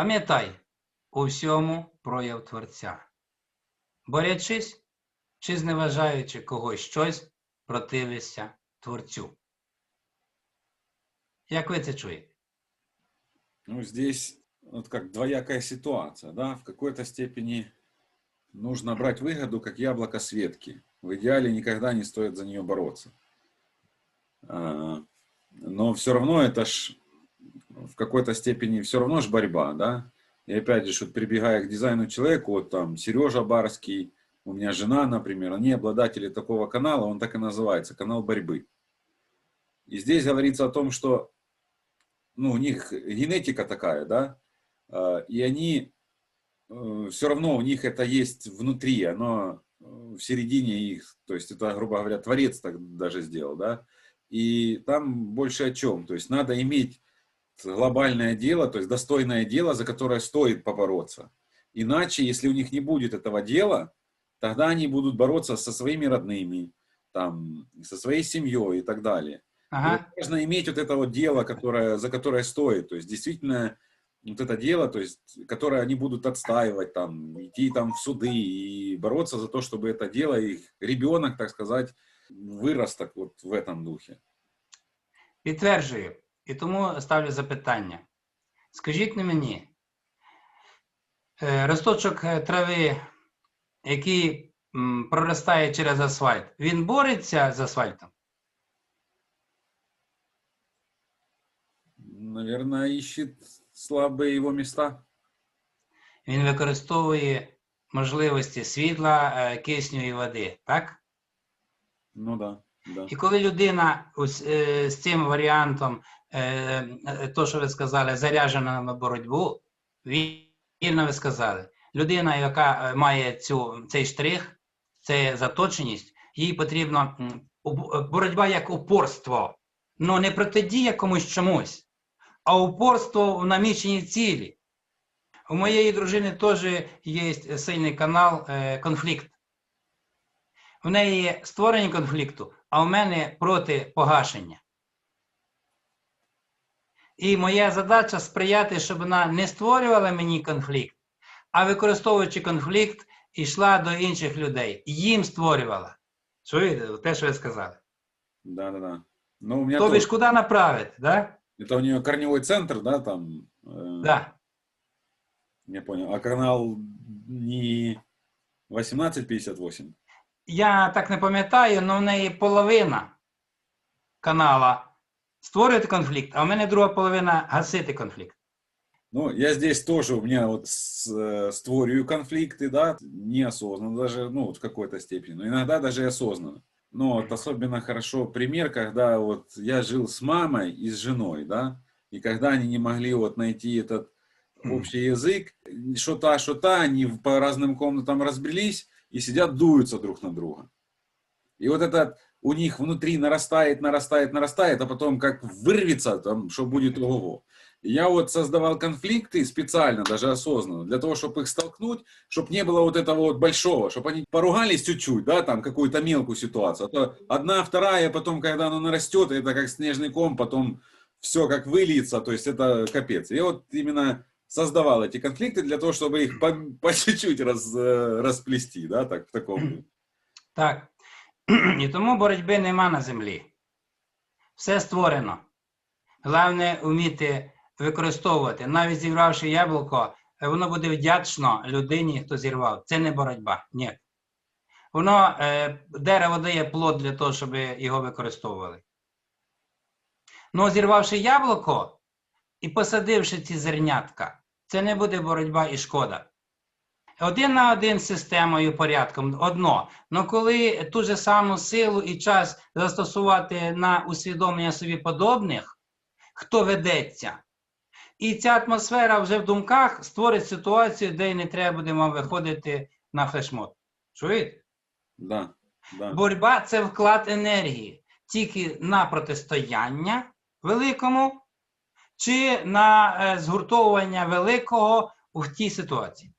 Пам'ятай, у всьому прояв Творця. Борячись чи зневажаючи когось щось, противишся Творцю. Як ви це чуєте? Ну, здесь вот как двоякая ситуация, да, в какой-то степени нужно брать выгоду, как яблоко с ветки. В идеале никогда не стоит за нее бороться. А, Но все равно это ж какой-то степени все равно ж борьба, да. И опять же, вот прибегая к дизайну человеку, вот там Сережа Барский, у меня жена, например, они обладатели такого канала, он так и называется, канал борьбы. И здесь говорится о том, что ну, у них генетика такая, да, а, и они все равно у них это есть внутри, оно э, в середине их, то есть это, грубо говоря, творец так даже сделал, да, и там больше о чем, то есть надо иметь глобальное дело, то есть достойное дело, за которое стоит побороться. Иначе, если у них не будет этого дела, тогда они будут бороться со своими родными, там, со своей семьей и так далее. И Ага. важно иметь вот это вот дело, которое, за которое стоит. То есть действительно вот это дело, то есть, которое они будут отстаивать, там, идти там в суды и бороться за то, чтобы это дело, их ребенок, так сказать, вырос так вот в этом духе. Підтверджую. І тому ставлю запитання. Скажіть на мені, е, росточок е, трави, який проростає через асфальт, він бореться з асфальтом? Наверное, ищет слабые его места. Він використовує можливості світла, е, кисню і води, так? Ну да, да. І коли людина з цим варіантом, то, що ви сказали, заряджена на боротьбу, ві- вірно ви сказали, людина, яка е, має цю, цей штрих, це заточеність, їй е, боротьба як упорство. Ну не протидія комусь чомусь, а упорство в наміченій цілі. У моєї дружини теж є сильний канал е, конфлікт. В неї є створення конфлікту, а у мене проти погашення. І моя задача сприяти, щоб вона не створювала мені конфлікт, а використовуючи конфлікт, йшла до інших людей. Їм створювала. Чуєте, те, що ви сказали. Да, да, да. Ну, у меня Тобі ж куди направити, да? Это у нее корневой центр, да, там. э, Да. Я понял. А канал не 1858? Я так не пам'ятаю, але в неї половина канала створювати конфлікт, а в мене друга половина гасити конфлікт. Ну, я здесь тоже, у меня вот с, э, с творью конфликты, да, неосознанно даже, ну, вот в какой-то степени, но иногда даже и осознанно. Но вот особенно хорошо пример, когда вот я жил с мамой и с женой, да, и когда они не могли вот найти этот Мгм. общий язык, что та, что та, они по разным комнатам разбрелись и сидят, дуются друг на друга. И вот это у них внутри нарастает, нарастает, нарастает, а потом как вырвется, там, что будет ого И Я вот создавал конфликты специально, даже осознанно, для того, чтобы их столкнуть, чтобы не было вот этого вот большого, чтобы они поругались чуть-чуть, да, там какую-то мелкую ситуацию. А то одна, вторая, потом, когда оно нарастет, это как снежный ком, потом все как выльется, то есть это капец. Я вот именно создавал эти конфликты для того, чтобы их по, по чуть-чуть раз, э, расплести, да, так, в таком. Так. І тому боротьби нема на землі. Все створено. Головне вміти використовувати. Навіть зібравши яблуко, воно буде вдячно людині, хто зірвав. Це не боротьба. Ні. Воно е, дерево дає плод для того, щоб його використовували. Ну, зірвавши яблуко і посадивши ці зернятка, це не буде боротьба і шкода. Один на один з системою порядком одно. Но коли ту же саму силу і час застосувати на усвідомлення собі подобних, хто ведеться, і ця атмосфера вже в думках створить ситуацію, де й не треба буде виходити на флешмоб. Чуєте? Да, да. Боротьба це вклад енергії тільки на протистояння великому, чи на е, згуртовування великого в тій ситуації.